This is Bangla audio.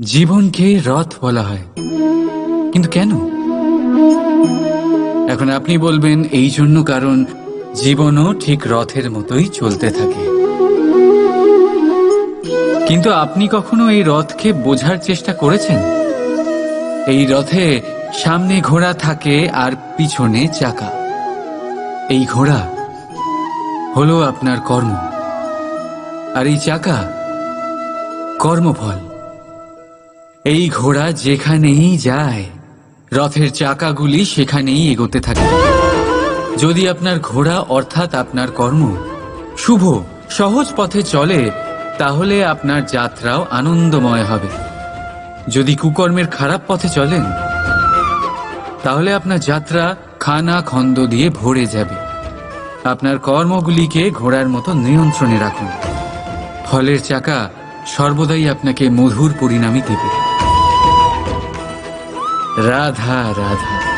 জীবনকে রথ বলা হয়। কিন্তু কেন? এখন আপনি বলবেন, এই জন্য কারণ জীবনও ঠিক রথের মতোই চলতে থাকে। কিন্তু আপনি কখনো এই রথকে বোঝার চেষ্টা করেছেন? এই রথে সামনে ঘোড়া থাকে আর পিছনে চাকা। এই ঘোড়া হলো আপনার কর্ম। আর এই চাকা কর্মফল। এই ঘোড়া যেখানেই যায়, রথের চাকাগুলি সেখানেই এগোতে থাকে। যদি আপনার ঘোড়া অর্থাৎ আপনার কর্ম শুভ, সহজ পথে চলে, তাহলে আপনার যাত্রাও আনন্দময় হবে। যদি কুকর্মের খারাপ পথে চলেন, তাহলে আপনার যাত্রা খানা খন্দ দিয়ে ভরে যাবে। আপনার কর্মগুলিকে ঘোড়ার মতো নিয়ন্ত্রণে রাখুন। ফলের চাকা সর্বদাই আপনাকে মধুর পরিণামই দেবে। राधा राधा।